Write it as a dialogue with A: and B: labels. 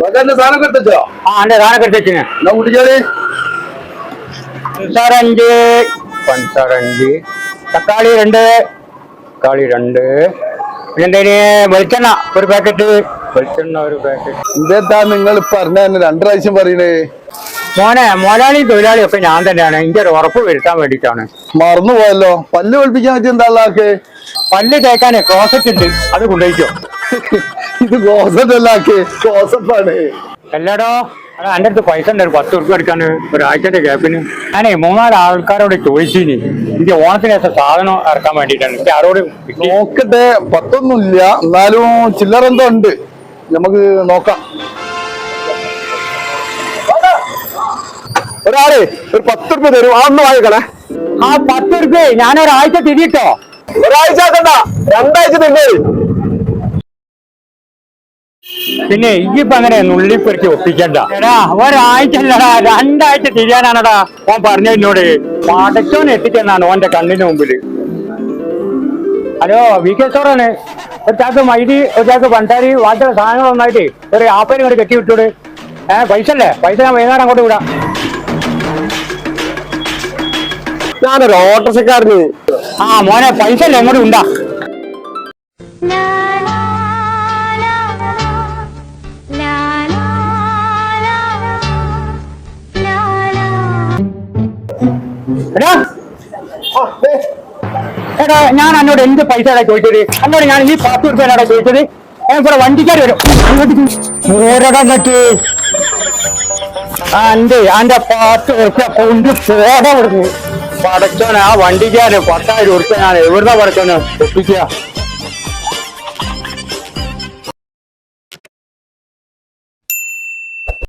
A: മകന്റെ സാധനം എടുത്തോ
B: ആ എന്റെ സാധനം പഞ്ചസാരഞ്ച് പഞ്ചസാരഞ്ച് തക്കാളി രണ്ട് തക്കാളി രണ്ട്. പിന്നെ വെളിച്ചെണ്ണ ഒരു പാക്കറ്റ്? വെളിച്ചെണ്ണ ഒരു പാക്കറ്റ്.
A: ഇതെന്താ നിങ്ങൾ പറഞ്ഞ രണ്ടു പ്രാവശ്യം പറയണേ.
B: മോനെ മോലാളി തൊഴിലാളി ഒക്കെ ഞാൻ തന്നെയാണ്. എനിക്ക് ഒരു ഉറപ്പ് വരുത്താൻ വേണ്ടിട്ടാണ്
A: മറന്നു പോയല്ലോ. പല്ല് ഒളിപ്പിക്കാൻ പറ്റിയ എന്താ
B: പല്ല് തേക്കാനേ ക്ലോസറ്റ് ഉണ്ട്. അത് കൊണ്ടുപോയിക്കോ.
A: ഇത് ക്ലോസറ്റ് അല്ലാക്ക് ക്ലോസറ്റാണ്
B: അല്ലടോ അല്ല എന്റെ അടുത്ത് പൈസ ഉണ്ട്. ഒരു പത്ത് ഉറുപ്പ് എടുക്കാൻ ഒരാഴ്ചത്തെ ഗ്യാപ്പിന് ഞാനേ മൂന്നാൽ ആൾക്കാരോട് ചോദിച്ചിനി. എനിക്ക് ഓണത്തിന് സാധനം ഇറക്കാൻ വേണ്ടിട്ടാണ് എനിക്ക് ആരോട് നോക്കട്ടെ
A: നോക്കട്ടെ പത്തൊന്നുമില്ല. എന്നാലും ചില്ലറെന്തോ ഉണ്ട്. നമുക്ക് നോക്കാം. ഒരാളെ ഒരു പത്ത് റുപ്യ തരും ആ ഒന്ന് വാങ്ങിക്കണേ.
B: ആ പത്ത് ഉറുപ്പ് ഞാൻ ഒരാഴ്ച തിരിയിട്ടോ?
A: ഒരാഴ്ച ആക്കണ്ട. രണ്ടാഴ്ച തന്നെ
B: പിന്നെ ഇപ്പൊ അങ്ങനെ നുള്ളിപ്പൊരിക്ക് ഒപ്പിക്കണ്ട. എടാ ഒരാഴ്ച അല്ലടാ രണ്ടാഴ്ച തിരിയാനാണടാ. ഓൻ പറഞ്ഞ എന്നോട്. പടച്ചോൻ എത്തിച്ചെന്നാണ് ഓന്റെ കണ്ണിന് മുമ്പിൽ. ഹലോ വി കെ സോറാണ്. ഒരു ചാക്ക് മൈദി ഒരു ചാക്ക് പണ്ടാരി വാട്ടുള്ള സാധനങ്ങൾ ഒന്നായിട്ട് ഒരു ആപ്പേരും കൂടി കെട്ടി വിട്ടോട് ഏഹ് പൈസ അല്ലേ? പൈസ ഞാൻ വൈകുന്നേരം അങ്ങോട്ട് വിടാം.
A: ഞാനൊരു ഓട്ടോറിക്ഷക്കാരന്.
B: ആ മോനെ പൈസ അല്ലേ എങ്ങോട്ട് ഉണ്ടാ. എടാ. എടാ ഞാൻ അന്നോട് എന്ത് പൈസ ചോദിച്ചത്? അന്നോട് ഞാൻ ഈ പത്ത് റുപ്യനാടാ ചോദിച്ചത്? കൂടെ വണ്ടിക്കാർ വരും. എന്റെ എന്റെ പത്ത് ഉറുപ്യ കൊണ്ട് പോടാ കൊടുക്കും പടച്ചോനെ ആ വണ്ടിക്കാര് പത്തായിരം ഉറുപ്യ ഞാൻ എവിടുന്ന പടച്ചോന് ഒപ്പിക്കുക?